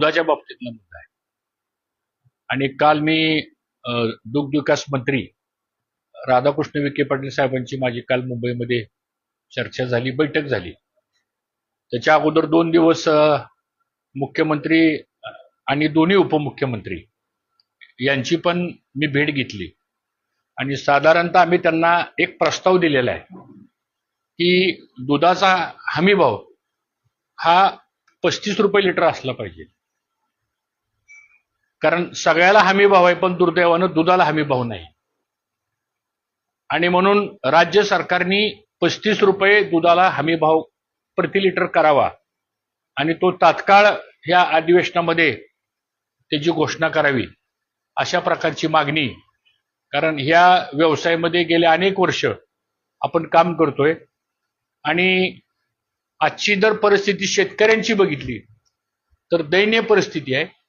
दुधाच्या बाबतीतला मुद्दा आहे. आणि काल मी दुग्धविकास दुग्ध विकास मंत्री राधाकृष्ण विखे पाटील साहेबांची माझी काल मुंबईमध्ये चर्चा झाली बैठक झाली. त्याच्या अगोदर दोन दिवस मुख्यमंत्री आणि दोन्ही उपमुख्यमंत्री यांची पण मी भेट घेतली. आणि साधारणतः आम्ही त्यांना एक प्रस्ताव दिलेला आहे की दुधाचा हमीभाव हा पस्तीस रुपये लिटर असला पाहिजे. कारण सगळ्याला हमी भाव आहे पण दुर्दैवानं दुधाला हमी भाव नाही. आणि म्हणून राज्य सरकारने पस्तीस रुपये दुधाला हमी भाव प्रति लिटर करावा. आणि तो तात्काळ ह्या अधिवेशनामध्ये त्याची घोषणा करावी अशा प्रकारची मागणी. कारण ह्या व्यवसायामध्ये गेले अनेक वर्ष आपण काम करतोय. आणि आजची जर परिस्थिती शेतकऱ्यांची बघितली तर दयनीय परिस्थिती आहे.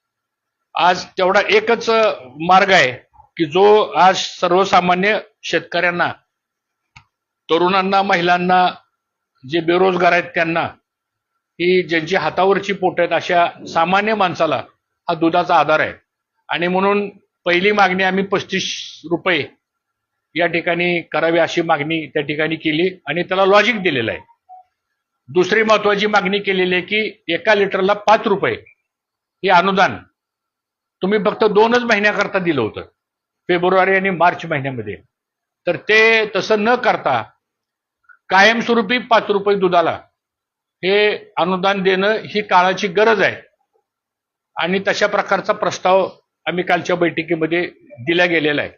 आज तेवढा एकच मार्ग आहे की जो आज सर्वसामान्य शेतकऱ्यांना तरुणांना महिलांना जे बेरोजगार आहेत त्यांना ही ज्यांची हातावरची पोट आहेत अशा सामान्य माणसाला हा दुधाचा आधार आहे. आणि म्हणून पहिली मागणी आम्ही पस्तीस रुपये या ठिकाणी करावी अशी मागणी त्या ठिकाणी केली आणि त्याला लॉजिक दिलेलं आहे. दुसरी महत्वाची मागणी केलेली आहे की एका लिटरला पाच रुपये हे अनुदान तुम्ही फक्त दोनच महिन्याकरता दिलं होतं. फेब्रुवारी आणि मार्च महिन्यामध्ये. तर ते तसं न करता कायमस्वरूपी पाच रुपये दुधाला हे अनुदान देणं ही काळाची गरज आहे. आणि तशा प्रकारचा प्रस्ताव आम्ही कालच्या बैठकीमध्ये दिला गेलेला आहे.